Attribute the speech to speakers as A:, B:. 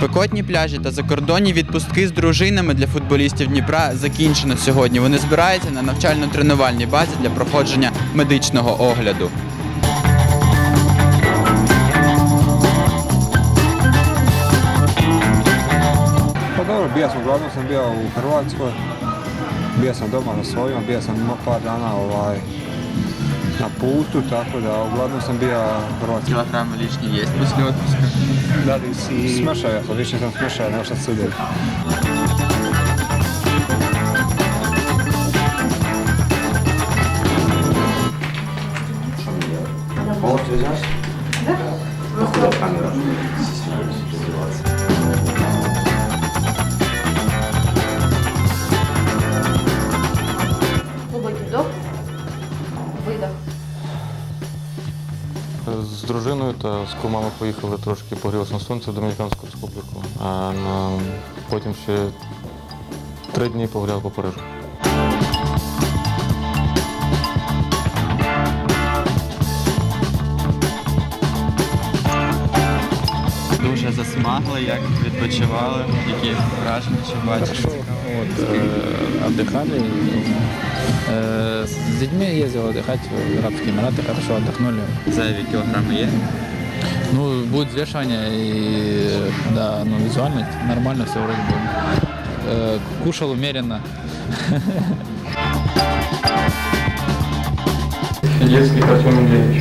A: Спекотні пляжі та закордонні відпустки з дружинами для футболістів Дніпра закінчено сьогодні. Вони збираються на навчально-тренувальній базі для проходження медичного огляду.
B: Pa dobro, bio sam, uglavnom sam bio u Hrvatskoj, bio sam doma na svojima, bio sam par dana ovaj, na putu, tako da uglavnom sam bio Hrvatski. Bila
A: tamo lišnji jest poslije otpuska?
C: Da li si...
B: Smršao jako, više sam smršao nema što sudim.
D: Ovo ti je znaš? Da. Kako da kamera.
E: З дружиною та з кумами поїхали трошки погрілися на сонце в Домініканську республіку, а потім ще три дні погуляли по Парижу.
A: Дуже засмагли, як відпочивали, які враження, чи бачили.
F: Вот, э, отдыхали. Э, с детьми ездил отдыхать в Арабские Эмираты, хорошо отдохнули.
A: Зайві кілограми є.
F: Ну, будет взвешивание и да, ну, визуально нормально все вроде бы. Э, кушал умеренно.
E: Євський Артем Андрійович.